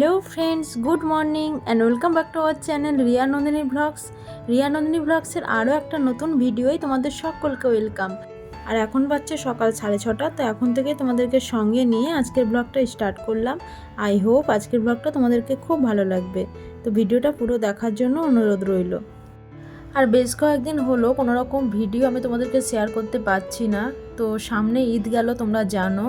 Hello friends good morning and welcome back to our channel Riya Nandini vlogs Riya Nandini ব্লগসের আরও একটা নতুন ভিডিওই তোমাদের সকলকে ওয়েলকাম আর এখন বাচ্চা সকাল সাড়ে ছটা, তো এখন থেকে তোমাদেরকে সঙ্গে নিয়ে আজকের ব্লগটা স্টার্ট করলাম। আই হোপ আজকের ব্লগটা তোমাদেরকে খুব ভালো লাগবে। তো ভিডিওটা পুরো দেখার জন্য অনুরোধ রইল। আর বেশ কয়েকদিন হলো কোনো রকম ভিডিও আমি তোমাদেরকে শেয়ার করতে পারছি না। তো সামনে ঈদ গেল, তোমরা জানো।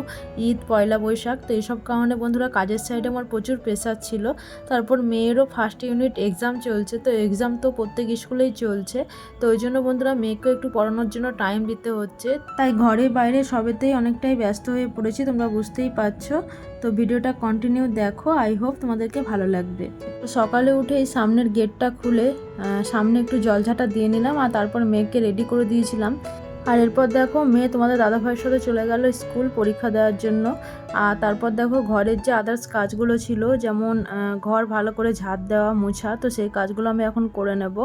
ঈদ, পয়লা বৈশাখ, তো এইসব কারণে বন্ধুরা কাজের সাইডে আমার প্রচুর প্রেশার ছিল। তারপর মেয়েরও ফার্স্ট ইউনিট এক্সাম চলছে, তো এক্সাম তো প্রত্যেক স্কুলেই চলছে। তো ওই জন্য বন্ধুরা মেয়েকেও একটু পড়ানোর জন্য টাইম দিতে হচ্ছে। তাই ঘরে বাইরে সবেতেই অনেকটাই ব্যস্ত হয়ে পড়েছি, তোমরা বুঝতেই পারছ। তো ভিডিওটা কন্টিনিউ দেখো আই হোপ তোমাদেরকে ভালো লাগবে। তো সকালে উঠে এই সামনের গেটটা খুলে সামনে একটু জলঝাটা দিয়ে নিলাম আর তারপর মেয়েকে রেডি করে দিয়েছিলাম। আর এরপর দেখো মেয়ে তোমাদের দাদা ভাইয়ের সাথে চলে গেল স্কুল পরীক্ষা দেওয়ার জন্য। আর তারপর দেখো ঘরের যে আদার্স কাজগুলো ছিল, যেমন ঘর ভালো করে ঝাঁট দেওয়া, মোছা, তো সেই কাজগুলো আমি এখন করে নেব।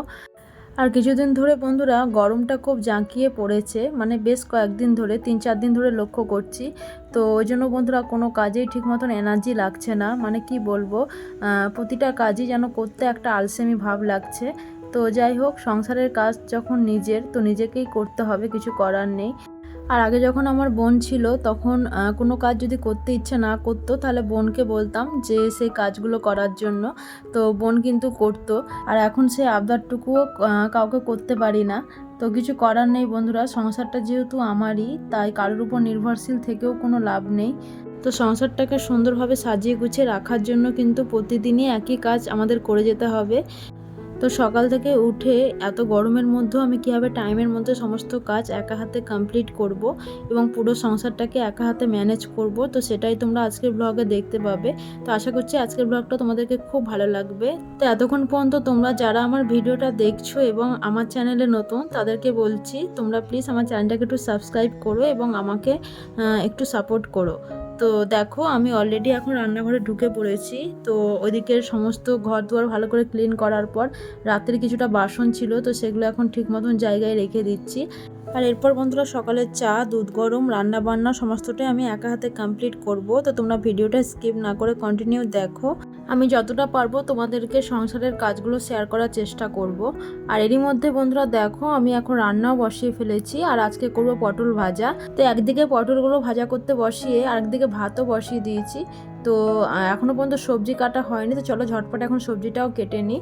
আর কিছুদিন ধরে বন্ধুরা গরমটা খুব জাঁকিয়ে পড়েছে মানে বেশ কয়েকদিন ধরে, তিন চার দিন ধরে লক্ষ্য করছি। তো ওই জন্য বন্ধুরা কোনো কাজেই ঠিক মতন এনার্জি লাগছে না। মানে কি বলব প্রতিটা কাজই যেন করতে একটা আলসেমি ভাব লাগছে। তো যাই হোক, সংসারের কাজ যখন নিজের, তো নিজেকেই করতে হবে, কিছু করার নেই। আর আগে যখন আমার বোন ছিল, তখন কোনো কাজ যদি করতে ইচ্ছে না করতো, তাহলে বোনকে বলতাম যে, সেই কাজগুলো করার জন্য। তো বোন কিন্তু করতো। আর এখন সেই আবদারটুকুও কাউকে করতে পারি না। তো কিছু করার নেই বন্ধুরা, সংসারটা যেহেতু আমারই, তাই কারোর উপর নির্ভরশীল থেকেও কোনো লাভ নেই। তো সংসারটাকে সুন্দরভাবে সাজিয়ে গুছিয়ে রাখার জন্য কিন্তু প্রতিদিনই একই কাজ আমাদের করে যেতে হবে। তো সকাল থেকে উঠে এত গরমের মধ্যেও আমি কীভাবে টাইমের মধ্যে সমস্ত কাজ একা হাতে কমপ্লিট করব এবং পুরো সংসারটাকে একা হাতে ম্যানেজ করব, তো সেটাই তোমরা আজকের ব্লগে দেখতে পাবে। তো আশা করছি আজকের ব্লগটা তোমাদেরকে খুব ভালো লাগবে। তো এতক্ষণ পর্যন্ত তোমরা যারা আমার ভিডিওটা দেখছ এবং আমার চ্যানেলে নতুন, তাদেরকে বলছি তোমরা প্লিজ আমার চ্যানেলটাকে একটু সাবস্ক্রাইব করো এবং আমাকে একটু সাপোর্ট করো। তো দেখো, আমি অলরেডি এখন রান্নাঘরে ঢুকে পড়েছি। তো ওদিকের সমস্ত ঘর দুয়ার ভালো করে ক্লিন করার পর রাতের কিছুটা বাসন ছিল, তো সেগুলো এখন ঠিক মতন জায়গায় রেখে দিচ্ছি। আর এরপর বন্ধুরা সকালের চা, দুধ গরম, রান্না বান্না সমস্তটাই আমি একা হাতে কমপ্লিট করব। তো তোমরা ভিডিওটা স্কিপ না করে কন্টিনিউ দেখো। আমি যতটা পারব তোমাদেরকে সংসারের কাজগুলো শেয়ার করার চেষ্টা করব। আর এরই মধ্যে বন্ধুরা দেখো, আমি এখন রান্নাও বসিয়ে ফেলেছি। আর আজকে করব পটল ভাজা। তো একদিকে পটলগুলো ভাজা করতে বসিয়ে, আরেকদিকে ভাতও বসিয়ে দিয়েছি। তো এখনও পর্যন্ত সবজি কাটা হয়নি। তো চলো ঝটপট এখন সবজিটাও কেটে নিই।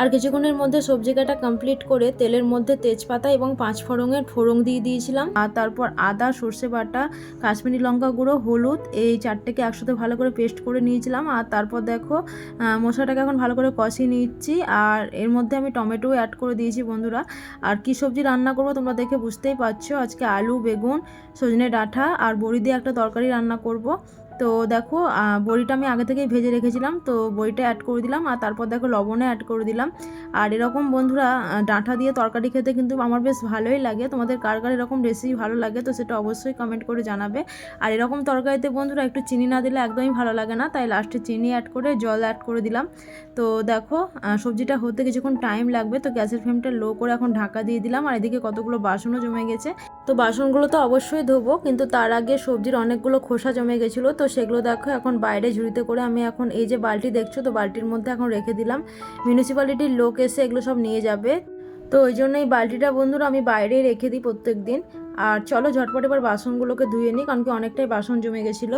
আর কিছুক্ষণের মধ্যে সবজি কাটা কমপ্লিট করে তেলের মধ্যে তেজপাতা এবং পাঁচ ফোড়নের ফোড়ং দিয়ে দিয়েছিলাম। আর তারপর আদা, সর্ষে বাটা, কাশ্মীরি লঙ্কা গুঁড়ো, হলুদ, এই চারটেকে একসাথে ভালো করে পেস্ট করে নিয়েছিলাম। আর তারপর দেখো মশলাটাকে এখন ভালো করে কষিয়ে নিচ্ছি। আর এর মধ্যে আমি টমেটো অ্যাড করে দিয়েছি বন্ধুরা। আর কি সবজি রান্না করব তোমরা দেখে বুঝতেই পারছ। আজকে আলু, বেগুন, সজনে ডাঁটা আর বড়ি দিয়ে একটা তরকারি রান্না করব। তো দেখো বড়িটা আমি আগে থেকেই ভেজে রেখেছিলাম, তো বড়িটা অ্যাড করে দিলাম আর তারপর দেখো লবণে অ্যাড করে দিলাম। আর এরকম বন্ধুরা ডাঁটা দিয়ে তরকারি খেতে কিন্তু আমার বেশ ভালোই লাগে। তোমাদের কার কার এরকম রেসিপি ভালো লাগে তো সেটা অবশ্যই কমেন্ট করে জানাবে। আর এরকম তরকারিতে বন্ধুরা একটু চিনি না দিলে একদমই ভালো লাগে না, তাই লাস্টে চিনি অ্যাড করে জল অ্যাড করে দিলাম। তো দেখো সবজিটা হতে কিছুক্ষণ টাইম লাগবে, তো গ্যাসের ফ্লেমটা লো করে এখন ঢাকা দিয়ে দিলাম। আর এদিকে কতগুলো বাসনও জমে গেছে। তো বাসনগুলো তো অবশ্যই ধোবো, কিন্তু তার আগে সবজির অনেকগুলো খোসা জমে গেছিল, তো সেগুলো দেখো, এখন বাইরে ঝুড়িতে করে আমি এখন এই যে বালতি দেখছ তো বালটির মধ্যে এখন রেখে দিলাম। মিউনিসিপ্যালিটির লোক এসে এগুলো সব নিয়ে যাবে। তো ওই জন্য এই বালতিটা বন্ধুরা আমি বাইরেই রেখে দিই প্রত্যেক দিন আর চলো ঝটপট এবার বাসনগুলোকে ধুয়ে নিই, কারণ কি অনেকটাই বাসন জমে গেছিল।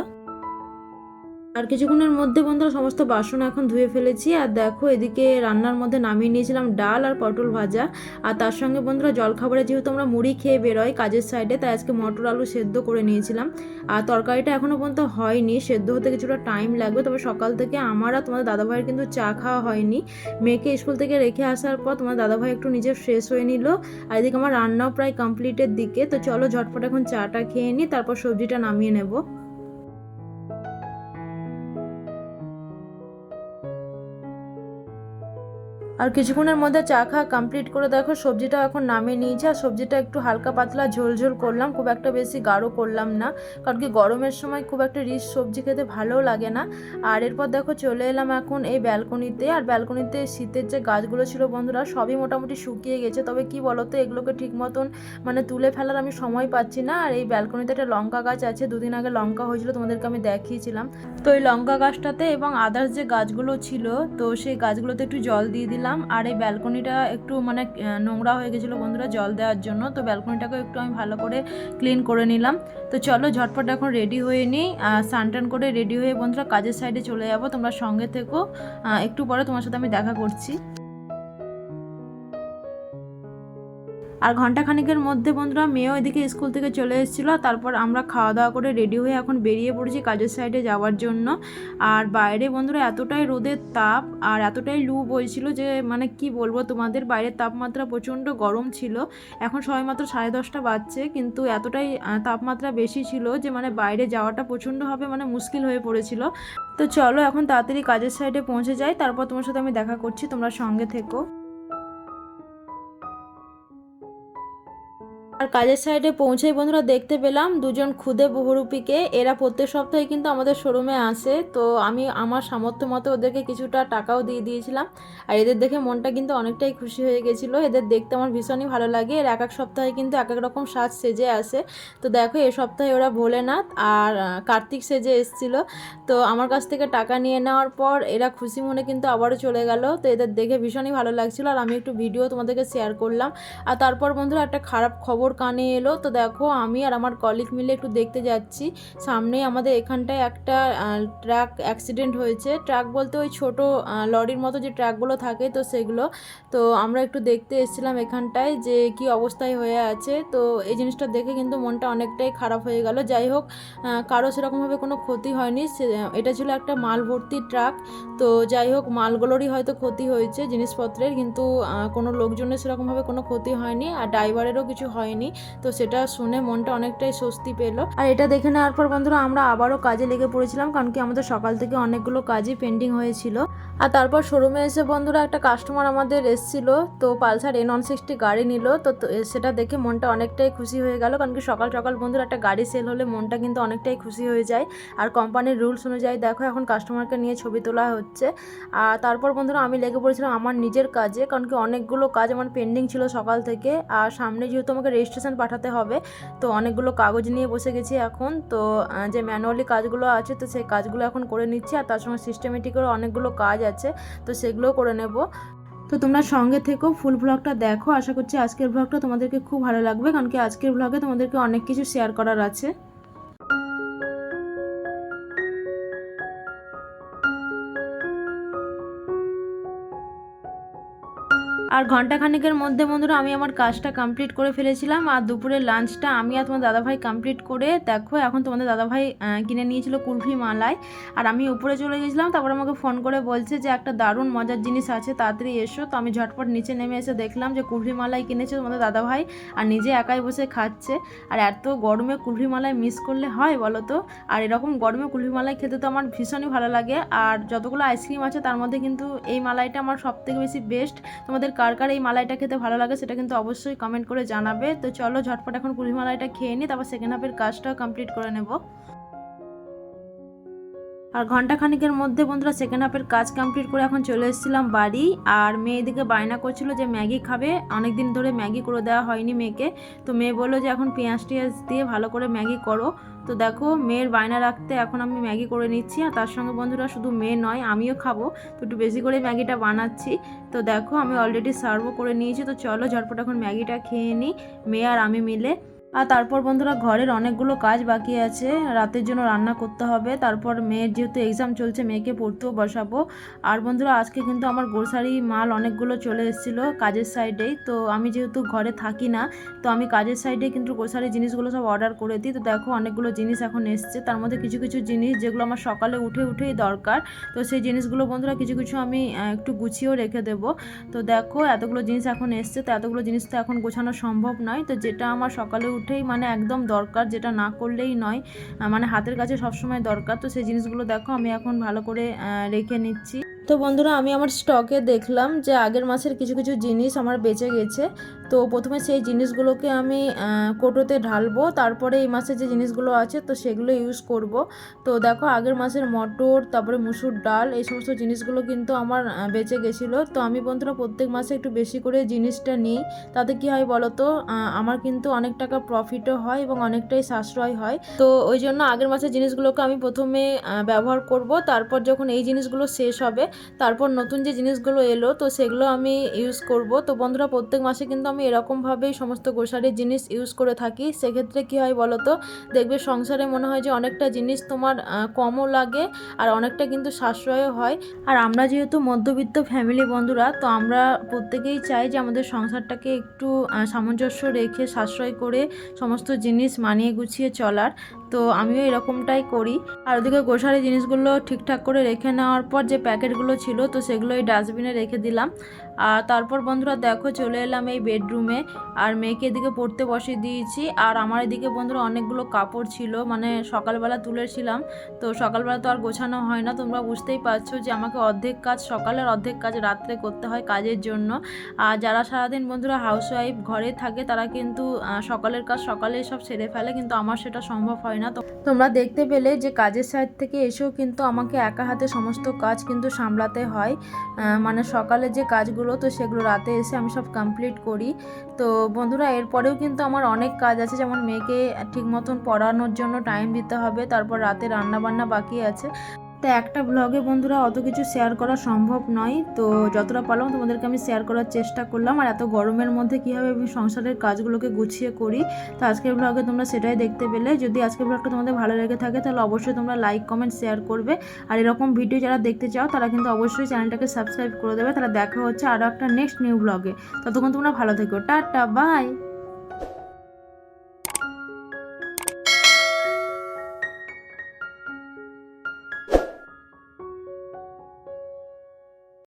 আর কিছুক্ষণের মধ্যে বন্ধুরা সমস্ত বাসন এখন ধুয়ে ফেলেছি। আর দেখো, এদিকে রান্নার মধ্যে নামিয়ে নিয়েছিলাম ডাল আর পটল ভাজা। আর তার সঙ্গে বন্ধুরা জলখাবারে যেহেতু আমরা মুড়ি খেয়ে বেরোই কাজের সাইডে তাই আজকে মটর আলু সেদ্ধ করে নিয়েছিলাম। আর তরকারিটা এখনও পর্যন্ত হয়নি, সেদ্ধ হতে কিছুটা টাইম লাগবে। তবে সকাল থেকে আমার আর তোমাদের দাদাভাইয়ের কিন্তু চা খাওয়া হয়নি। মেয়েকে স্কুল থেকে রেখে আসার পর তোমার দাদাভাই একটু নিজে ফ্রেশ হয়ে নিল। আর এদিকে আমার রান্নাও প্রায় কমপ্লিটের দিকে। তো চলো ঝটপট এখন চাটা খেয়ে নিই, তারপর সবজিটা নামিয়ে নেব। আর কিছুক্ষণের মধ্যে চা খাওয়া কমপ্লিট করে দেখো, সবজিটা এখন নামিয়ে নিয়েছি আর সবজিটা একটু হালকা পাতলা ঝোল ঝোল করলাম, খুব একটা বেশি গাঢ় করলাম না। কারণ কি গরমের সময় খুব একটা রিচ সবজি খেতে ভালোও লাগে না। আর এরপর দেখো চলে এলাম এখন এই ব্যালকনিতে আর ব্যালকনিতে শীতের যে গাছগুলো ছিল বন্ধুরা, সবই মোটামুটি শুকিয়ে গেছে। তবে কি বলতো, এগুলোকে ঠিক মতন মানে তুলে ফেলার আমি সময় পাচ্ছি না। আর এই ব্যালকনিতে একটা লঙ্কা গাছ আছে, দুদিন আগে লঙ্কা হয়েছিল, তোমাদেরকে আমি দেখিয়েছিলাম। তো এই লঙ্কা গাছটাতে এবং আদার্স যে গাছগুলো ছিল, তো সেই গাছগুলোতে একটু জল দিয়ে দিলাম। আর এই ব্যালকনিটা একটু মানে নোংরা হয়ে গেছিল বন্ধুরা জল দেওয়ার জন্য, তো ব্যালকনিটাকেও একটু আমি ভালো করে ক্লিন করে নিলাম। তো চলো ঝটপট এখন রেডি হয়ে নিই সানটান টান করে রেডি হয়ে বন্ধুরা কাজের সাইডে চলে যাব, তোমরা সঙ্গে থেকো। একটু পরে তোমার সাথে আমি দেখা করছি। আর ঘণ্টা খানিকের মধ্যে বন্ধুরা মেয়েও এদিকে স্কুল থেকে চলে এসেছিল। তারপর আমরা খাওয়া দাওয়া করে রেডি হয়ে এখন বেরিয়ে পড়েছি কাজের সাইডে যাওয়ার জন্য। আর বাইরে বন্ধুরা এতটাই রোদের তাপ আর এতটাই লু বইছিল যে মানে কি বলব তোমাদের? বাইরের তাপমাত্রা প্রচণ্ড গরম ছিল। এখন সবাই মাত্র সাড়ে দশটা বাজছে, কিন্তু এতটাই তাপমাত্রা বেশি ছিল যে মানে বাইরে যাওয়াটা প্রচণ্ডভাবে মানে মুশকিল হয়ে পড়েছিল। তো চলো এখন তাড়াতাড়ি কাজের সাইডে পৌঁছে যাই। তারপর তোমার সাথে আমি দেখা করছি, তোমরা সঙ্গে থেকো। আর কাজের সাইডে পৌঁছেই বন্ধুরা দেখতে পেলাম দুজন খুদে বহুরূপীকে। এরা প্রত্যেক সপ্তাহে কিন্তু আমাদের শোরুমে আসে। তো আমি আমার সামর্থ্য মতো ওদেরকে কিছুটা টাকাও দিয়ে দিয়েছিলাম। আর এদের দেখে মনটা কিন্তু অনেকটাই খুশি হয়ে গেছিল। এদের দেখতে আমার ভীষণই ভালো লাগে। এর এক এক সপ্তাহে কিন্তু এক এক রকম সাজ সেজে আসে। তো দেখো, এ সপ্তাহে ওরা ভোলেনাথ আর কার্তিক সেজে এসেছিল। তো আমার কাছ থেকে টাকা নিয়ে নেওয়ার পর এরা খুশি মনে কিন্তু আবারও চলে গেল। তো এদের দেখে ভীষণই ভালো লাগছিল। আর আমি একটু ভিডিও তোমাদেরকে শেয়ার করলাম। আর তারপর বন্ধুরা একটা খারাপ খবর কানে এলো। তো দেখো আমি আর আমার কলিগ মিলে একটু দেখতে যাচ্ছি। সামনেই আমাদের এখানটায় একটা ট্রাক অ্যাক্সিডেন্ট হয়েছে। ট্রাক বলতে ওই ছোট লরির মতো যে ট্রাকগুলো থাকে তো সেগুলো। তো আমরা একটু দেখতে এসেছিলাম এখানটায় যে কি অবস্থায় হয়ে আছে। তো এই জিনিসটা দেখে কিন্তু মনটা অনেকটাই খারাপ হয়ে গেল। যাই হোক কারও সেরকমভাবে কোনো ক্ষতি হয়নি। এটা ছিল একটা মাল ভর্তি ট্রাক তো যাই হোক, মালগুলোরই হয়তো ক্ষতি হয়েছে জিনিসপত্রের। কিন্তু কোনো লোকজনের সেরকমভাবে কোনো ক্ষতি হয়নি। আর ড্রাইভারেরও কিছু হয়নি। তো সেটা শুনে মনটা অনেকটাই স্বস্তি পেল। আর এটা দেখে নেওয়ার পর বন্ধুরা, আমরা আবারও কাজে লেগে পড়েছিলাম, কারণ কি আমাদের সকাল থেকে অনেকগুলো কাজই পেন্ডিং হয়েছিল। আর তারপর শোরুমে এসে বন্ধুরা একটা কাস্টমার আমাদের এসেছিল, তো পালসার এন ওয়ান সিক্সটি গাড়ি নিল, তো সেটা দেখে মনটা অনেকটাই খুশি হয়ে গেল, কারণ কি সকাল সকাল বন্ধুরা একটা গাড়ি সেল হলে মনটা কিন্তু অনেকটাই খুশি হয়ে যায়। আর কোম্পানির রুলস অনুযায়ী দেখো, এখন কাস্টমারকে নিয়ে ছবি তোলা হচ্ছে। আর তারপর বন্ধুরা, আমি লেগে পড়েছিলাম আমার নিজের কাজে, কারণ কি অনেকগুলো কাজ আমার পেন্ডিং ছিল সকাল থেকে। আর সামনে যেহেতু আমাকে রেজিস্ট্রেশন পাঠাতে হবে। তো অনেকগুলো কাগজ নিয়ে বসে গেছি এখন। তো যে ম্যানুয়ালি কাজগুলো আছে, তো সেই কাজগুলো এখন করে নিচ্ছি। আর তার সঙ্গে সিস্টেমেটিকেরও অনেকগুলো কাজ আছে, তো সেগুলোও করে নেব। তো তোমরা সঙ্গে থেকেও ফুল ব্লগটা দেখো। আশা করছি আজকের ব্লগটা তোমাদেরকে খুব ভালো লাগবে। কারণ কি আজকের ব্লগে তোমাদেরকে অনেক কিছু শেয়ার করার আছে। আর ঘণ্টা খানিকের মধ্যে বন্ধুরা আমি আমার কাজটা কমপ্লিট করে ফেলেছিলাম আর দুপুরের লাঞ্চটা আমি আর তোমার দাদাভাই কমপ্লিট করে দেখো এখন তোমাদের দাদাভাই কিনে নিয়েছিল কুলফি মালাই। আর আমি উপরে চলে গেছিলাম, তারপর আমাকে ফোন করে বলছে যে একটা দারুণ মজার জিনিস আছে, তাড়াতাড়ি এসো। তো আমি ঝটপট নিচে নেমে এসে দেখলাম যে কুলফি মালাই কিনেছে তোমাদের দাদাভাই আর নিজে একাই বসে খাচ্ছে। আর এত গরমে কুলফি মালাই মিস করলে হয় বলো তো? আর এরকম গরমে কুলফি মালাই খেতে তো আমার ভীষণই ভালো লাগে। আর যতগুলো আইসক্রিম আছে তার মধ্যে কিন্তু এই মালাইটা আমার সব থেকে বেশি বেস্ট তোমাদের কার কার এই মালাইটা খেতে ভালো লাগে সেটা কিন্তু অবশ্যই কমেন্ট করে জানাবে। তো চলো ঝটপট এখন কুলফি মালাইটা খেয়ে নিই তারপর সেকেন্ড হাফের কাজটাও কমপ্লিট করে নেব। আর ঘণ্টা খানিকের মধ্যে বন্ধুরা সেকেন্ড হাফের কাজ কমপ্লিট করে এখন চলে এসেছিলাম বাড়ি। আর মেয়ে এদিকে বায়না করছিল যে ম্যাগি খাবে। অনেক দিন ধরে ম্যাগি করে দেওয়া হয়নি মেয়েকে। তো মেয়ে বলল যে এখন পেঁয়াজ টিয়াজ দিয়ে ভালো করে ম্যাগি করো। তো দেখো মেয়ের বায়না রাখতে এখন আমি ম্যাগি করে নিচ্ছি। আর তার সঙ্গে বন্ধুরা শুধু মেয়ে নয়, আমিও খাব। তো একটু বেশি করে ম্যাগিটা বানাচ্ছি। তো দেখো আমি অলরেডি সার্ভও করে নিয়েছি। তো চলো ঝটপট এখন ম্যাগিটা খেয়ে নিই। মেয়ে আর আমি মিলে। আর তারপর বন্ধুরা ঘরের অনেকগুলো কাজ বাকি আছে। রাতের জন্য রান্না করতে হবে। তারপর মেয়ের যেহেতু এক্সাম চলছে, মেয়েকে পড়তেও বসাবো। আর বন্ধুরা আজকে কিন্তু আমার গ্রোসারি মাল অনেকগুলো চলে এসেছিল কাজের সাইডেই তো আমি যেহেতু ঘরে থাকি না, তো আমি কাজের সাইডে কিন্তু গ্রোসারি জিনিসগুলো সব অর্ডার করে দিই। তো দেখো অনেকগুলো জিনিস এখন এসছে। তার মধ্যে কিছু কিছু জিনিস যেগুলো আমার সকালে উঠে, উঠেই দরকার। তো সেই জিনিসগুলো বন্ধুরা কিছু কিছু আমি একটু গুছিয়েও রেখে দেবো। তো দেখো এতগুলো জিনিস এখন এসছে। তো এতগুলো জিনিস তো এখন গোছানো সম্ভব নয়। তো যেটা আমার সকালে উঠেই মানে একদম দরকার, যেটা না করলেই নয়। মানে হাতের কাছে সবসময় দরকার। তো সেই জিনিসগুলো দেখো, আমি এখন ভালো করে রেখে নিচ্ছি। তো বন্ধুরা, আমি আমার স্টকে দেখলাম যে আগের মাসের কিছু কিছু জিনিস আমার বেঁচে গেছে। তো প্রথমে সেই জিনিসগুলোকে আমি কোটোতে ঢালবো। তারপরে এই মাসে যে জিনিসগুলো আছে, তো সেগুলো ইউজ করব। তো দেখো, আগের মাসের মটর, তারপরে মুসুর ডাল, এই সমস্ত জিনিসগুলো কিন্তু আমার বেঁচে গেছিল। তো আমি বন্ধুরা প্রত্যেক মাসে একটু বেশি করে জিনিসটা নিই। তাতে কি হয় বলো তো আমার কিন্তু অনেক টাকা প্রফিটও হয় এবং অনেকটাই সাশ্রয় হয়। তো ওই জন্য আগের মাসের জিনিসগুলোকে আমি প্রথমে ব্যবহার করব। তারপর যখন এই জিনিসগুলো শেষ হবে, তারপর নতুন যে জিনিসগুলো এলো, তো সেগুলো আমি ইউজ করব। তো বন্ধুরা, প্রত্যেক মাসে কিন্তু আমি এরকমভাবেই সমস্ত গ্রোসারির জিনিস ইউজ করে থাকি। সেক্ষেত্রে কী হয় বলো তো দেখবে সংসারে মনে হয় যে অনেকটা জিনিস তোমার কমও লাগে আর অনেকটা কিন্তু সাশ্রয়ও হয়। আর আমরা যেহেতু মধ্যবিত্ত ফ্যামিলি বন্ধুরা, তো আমরা প্রত্যেকেই চাই যে আমাদের সংসারটাকে একটু সামঞ্জস্য রেখে সাশ্রয় করে সমস্ত জিনিস মানিয়ে গুছিয়ে চলার। তো আমিও এরকমটাই করি। আর ওদিকে গোসারি জিনিসগুলো ঠিকঠাক করে রেখে নেওয়ার পর যে প্যাকেটগুলো ছিল, তো সেগুলো এই ডাস্টবিনে রেখে দিলাম। আর তারপর বন্ধুরা দেখো চলে এলাম এই বেডরুমে। আর মেয়েকে এদিকে পড়তে বসিয়ে দিয়েছি। আর আমার এদিকে বন্ধুরা অনেকগুলো কাপড় ছিল মানে সকালবেলা তুলেছিলাম। তো সকালবেলা তো আর গোছানো হয় না। তোমরা বুঝতেই পারছ যে আমাকে অর্ধেক কাজ সকালের অর্ধেক কাজ রাত্রে করতে হয় কাজের জন্য। আর যারা সারাদিন বন্ধুরা হাউসওয়াইফ ঘরে থাকে, তারা কিন্তু সকালের কাজ সকালে সব সেরে ফেলে। কিন্তু আমার সেটা সম্ভব হয় না। তো। তোমরা দেখতে পেলে যে কাজের সাইড থেকে এসেও কিন্তু আমাকে একা হাতে সমস্ত কাজ কিন্তু সামলাতে হয়। মানে সকালে যে কাজগুলো, তো সেগুলো রাতে এসে আমি সব কমপ্লিট করি। তো বন্ধুরা, এরপরেও কিন্তু আমার অনেক কাজ আছে। যেমন মেয়েকে ঠিক মতন পড়ানোর জন্য টাইম দিতে হবে, তারপর রাতে রান্না বান্না বাকি আছে। তো একটা ব্লগে বন্ধুরা অত কিছু শেয়ার করা সম্ভব নয়। তো যতটা পারলাম তোমাদেরকে আমি শেয়ার করার চেষ্টা করলাম। আর এত গরমের মধ্যে কীভাবে আমি সংসারের কাজগুলোকে গুছিয়ে করি, তো আজকের ব্লগে তোমরা সেটাই দেখতে পেলে। যদি আজকের ব্লগটা তোমাদের ভালো লেগে থাকে, তাহলে অবশ্যই তোমরা লাইক কমেন্ট শেয়ার করবে। আর এরকম ভিডিও যারা দেখতে চাও, তারা কিন্তু অবশ্যই চ্যানেলটাকে সাবস্ক্রাইব করে দেবে। তারা দেখা হচ্ছে আরও একটা নেক্সট নিউ ব্লগে ততক্ষণ তোমরা ভালো থেকো। Tata bye